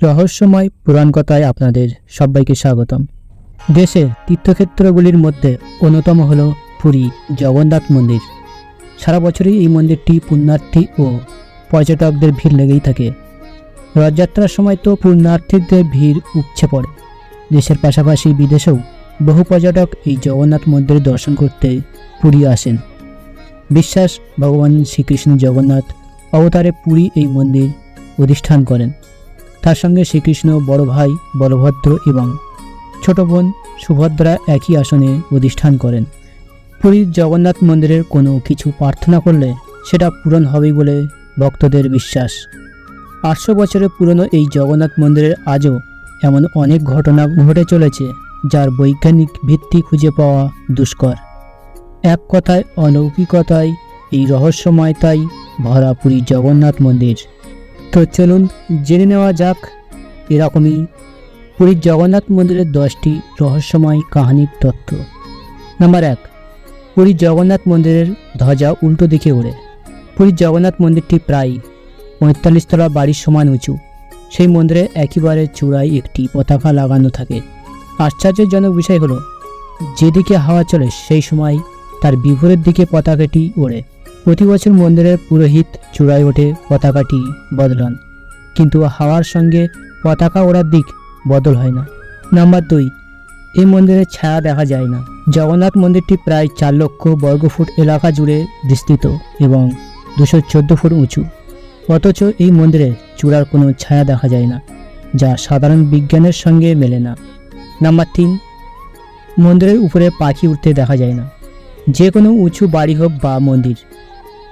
রহস্যময় পুরাণ কথায় আপনাদের সবাইকে স্বাগতম। দেশের তীর্থক্ষেত্রগুলির মধ্যে অন্যতম হল পুরী জগন্নাথ মন্দির। সারা বছরই এই মন্দিরটি পুণ্যার্থী ও পর্যটকদের ভিড় লেগেই থাকে। রথযাত্রার সময় তো পুণ্যার্থীদের ভিড় উপছে পড়ে। দেশের পাশাপাশি বিদেশেও বহু পর্যটক এই জগন্নাথ মন্দির দর্শন করতে পুরী আসেন। বিশ্বাস ভগবান শ্রীকৃষ্ণ জগন্নাথ অবতারে পুরী এই মন্দির অধিষ্ঠান করেন। তার সঙ্গে শ্রীকৃষ্ণ বড় ভাই, বলভদ্র এবং ছোট বোন সুভদ্রা একই আসনে অধিষ্ঠান করেন। পুরীর জগন্নাথ মন্দিরের কোনো কিছু প্রার্থনা করলে সেটা পূরণ হবেই বলে ভক্তদের বিশ্বাস। আটশো বছরের পুরনো এই জগন্নাথ মন্দিরের আজও এমন অনেক ঘটনা ঘটে চলেছে, যার বৈজ্ঞানিক ভিত্তি খুঁজে পাওয়া দুষ্কর। এক কথায়, অলৌকিকতায়, এই রহস্যময়তাই ভরা পুরী জগন্নাথ মন্দির। তো চলুন জেনে নেওয়া যাক এরকমই পুরীর জগন্নাথ মন্দিরের দশটি রহস্যময় কাহিনীর তত্ত্ব। নাম্বার এক, পুরীর জগন্নাথ মন্দিরের ধ্বজা উল্টো দিকে ওড়ে। পুরীর জগন্নাথ মন্দিরটি প্রায় পঁয়তাল্লিশ তলা বাড়ির সমান উঁচু। সেই মন্দিরে একেবারে চূড়ায় একটি পতাকা লাগানো থাকে। আশ্চর্যজনক বিষয় হলো, যেদিকে হাওয়া চলে সেই সময় তার বিপরীত দিকে পতাকাটি ওড়ে। প্রতি বছর মন্দিরের পুরোহিত চূড়ায় ওঠে পতাকাটি বদলান। কিন্তু হাওয়ার সঙ্গে পতাকা ওড়ার দিক বদল হয় না। নাম্বার দুই এই মন্দিরের ছায়া দেখা যায় না। জগন্নাথ মন্দিরটি প্রায় চার লক্ষ বর্গফুট এলাকা জুড়ে বিস্তৃত এবং দুশো চোদ্দ ফুট উঁচু। অথচ এই মন্দিরে চূড়ার কোনো ছায়া দেখা যায় না, যা সাধারণ বিজ্ঞানের সঙ্গে মেলে না। নাম্বার তিন, মন্দিরের উপরে পাখি উঠতে দেখা যায় না। যে কোনো উঁচু বাড়ি হোক বা মন্দির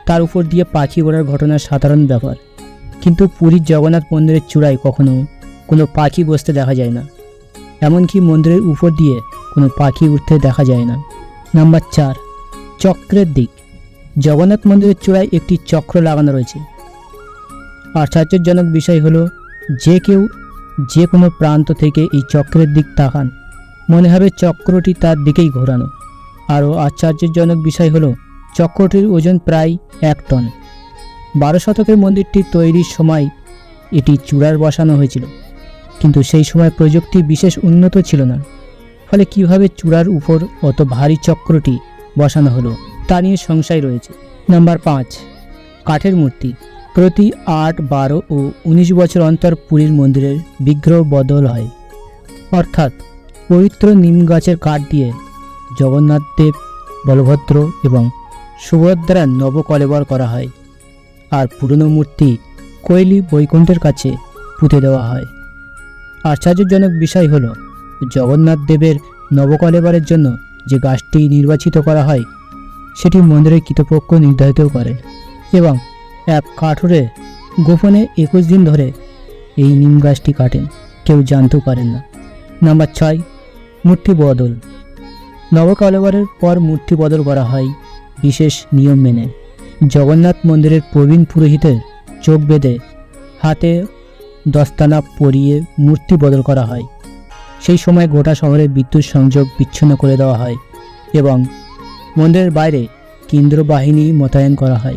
তার উপর দিয়ে পাখি ওড়ার ঘটনা সাধারণ ব্যাপার। কিন্তু পুরীর জগন্নাথ মন্দিরের চূড়ায় কখনো কোনো পাখি বসতে দেখা যায় না। এমনকি মন্দিরের উপর দিয়ে কোনো পাখি উঠতে দেখা যায় না। নাম্বার চার, চক্রের দিক। জগন্নাথ মন্দিরের চূড়ায় একটি চক্র লাগানো রয়েছে। আশ্চর্যজনক বিষয় হলো, যে কেউ যে কোনো প্রান্ত থেকে এই চক্রের দিক তাকান। মনে হবে চক্রটি তার দিকেই ঘোরানো। আরও আশ্চর্যজনক বিষয় হলো চক্রটির ওজন প্রায় এক টন। বারো শতকের মন্দিরটি তৈরির সময় এটি চূড়ার বসানো হয়েছিল। কিন্তু সেই সময় প্রযুক্তি বিশেষ উন্নত ছিল না। ফলে কীভাবে চূড়ার উপর অত ভারী চক্রটি বসানো হলো, তা নিয়ে সংশয় রয়েছে। নাম্বার পাঁচ, কাঠের মূর্তি। প্রতি আট, বারো ও উনিশ বছর অন্তর পুরীর মন্দিরের বিগ্রহ বদল হয়। অর্থাৎ পবিত্র নিম গাছের কাঠ দিয়ে জগন্নাথ দেব, বলভদ্র এবং সুভদ্রার নবকলেবর করা হয় আর পুরনো মূর্তি কৈলি বৈকুণ্ঠের কাছে পুঁতে দেওয়া হয়। আশ্চর্যজনক বিষয় হলো, জগন্নাথ দেবের নবকলেবরের জন্য যে গাছটি নির্বাচিত করা হয়, সেটি মন্দিরের কৃতপক্ষ নির্ধারিত করে এবং এক কাঠুরে গোপনে একুশ দিন ধরে এই নিম গাছটি কাটেন। কেউ জানতেও পারেন না। নাম্বার ছয়, মূর্তি বদল। নবকলেবরের পর মূর্তি বদল করা হয় বিশেষ নিয়ম মেনে। জগন্নাথ মন্দিরের প্রবীণ পুরোহিতের চোখ বেঁধে হাতে দস্তানা পরিয়ে মূর্তি বদল করা হয়। সেই সময় গোটা শহরে বিদ্যুৎ সংযোগ বিচ্ছিন্ন করে দেওয়া হয় এবং মন্দিরের বাইরে কেন্দ্র বাহিনী মোতায়েন করা হয়।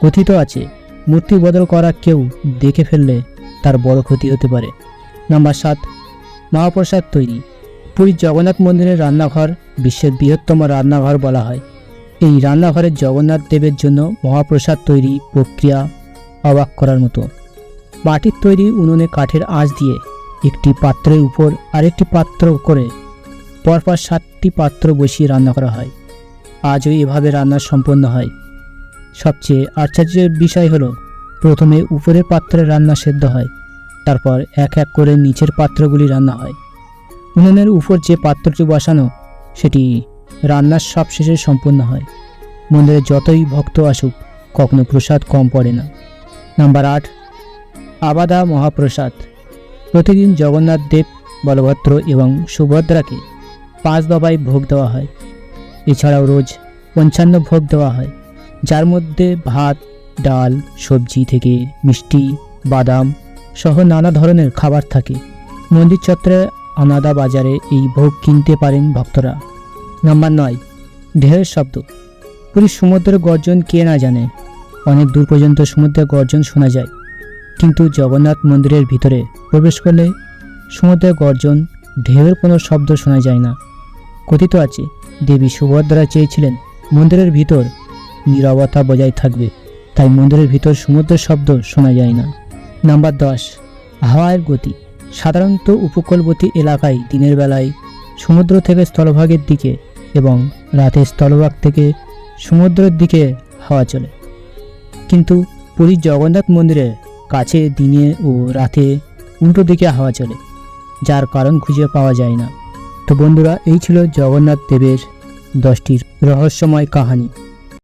কথিত আছে, মূর্তি বদল করা কেউ দেখে ফেললে তার বড় ক্ষতি হতে পারে। নাম্বার সাত, মহাপ্রসাদ তৈরি। পুরীর জগন্নাথ মন্দিরের রান্নাঘর বিশ্বের বৃহত্তম রান্নাঘর বলা হয়। এই রান্নাঘরের জগন্নাথ দেবের জন্য মহাপ্রসাদ তৈরি প্রক্রিয়া অবাক করার মতো। মাটির তৈরি উনুনে কাঠের আঁচ দিয়ে একটি পাত্রের উপর আরেকটি পাত্র করে পরপর সাতটি পাত্র বসিয়ে রান্না করা হয়। আজও এভাবে রান্না সম্পন্ন হয়। সবচেয়ে আশ্চর্যের বিষয় হলো, প্রথমে উপরের পাত্রে রান্না সেদ্ধ হয়, তারপর এক এক করে নিচের পাত্রগুলি রান্না হয়। উনুনের উপর যে পাত্রটি বসানো, সেটি রান্নার সবশেষে সম্পূর্ণ হয়। মন্দিরে যতই ভক্ত আসুক, কখনো প্রসাদ কম পড়ে না। নাম্বার আট, আবাদা মহাপ্রসাদ। প্রতিদিন জগন্নাথ দেব, বলভদ্র এবং সুভদ্রাকে পাঁচ দবাই ভোগ দেওয়া হয়। এছাড়াও রোজ পঞ্চান্ন ভোগ দেওয়া হয়, যার মধ্যে ভাত, ডাল, সবজি থেকে মিষ্টি, বাদাম সহ নানা ধরনের খাবার থাকে। মন্দির চত্বরে আনাদা বাজারে এই ভোগ কিনতে পারেন ভক্তরা। নাম্বার নয় ঢেউয়ের শব্দ। পুরীর সমুদ্রের গর্জন কে না জানে? অনেক দূর পর্যন্ত সমুদ্রের গর্জন শোনা যায়। কিন্তু জগন্নাথ মন্দিরের ভিতরে প্রবেশ করলে সমুদ্রের গর্জন ঢেউয়ের কোনো শব্দ শোনা যায় না। কথিত আছে, দেবী সুভদ্রা চেয়েছিলেন মন্দিরের ভিতর নীরবতা বজায় থাকবে, তাই মন্দিরের ভিতর সমুদ্রের শব্দ শোনা যায় না। নাম্বার দশ, হাওয়ার গতি। সাধারণত উপকূলবর্তী এলাকায় দিনের বেলায় সমুদ্র থেকে স্থলভাগের দিকে এবং রাতে স্থলভাগ থেকে সমুদ্রের দিকে হাওয়া চলে। কিন্তু পুরীর জগন্নাথ মন্দিরের কাছে দিনে ও রাতে উল্টো দিকে হাওয়া চলে, যার কারণ খুঁজে পাওয়া যায় না। তো বন্ধুরা, এই ছিল জগন্নাথ দেবের দশটির রহস্যময় কাহিনী।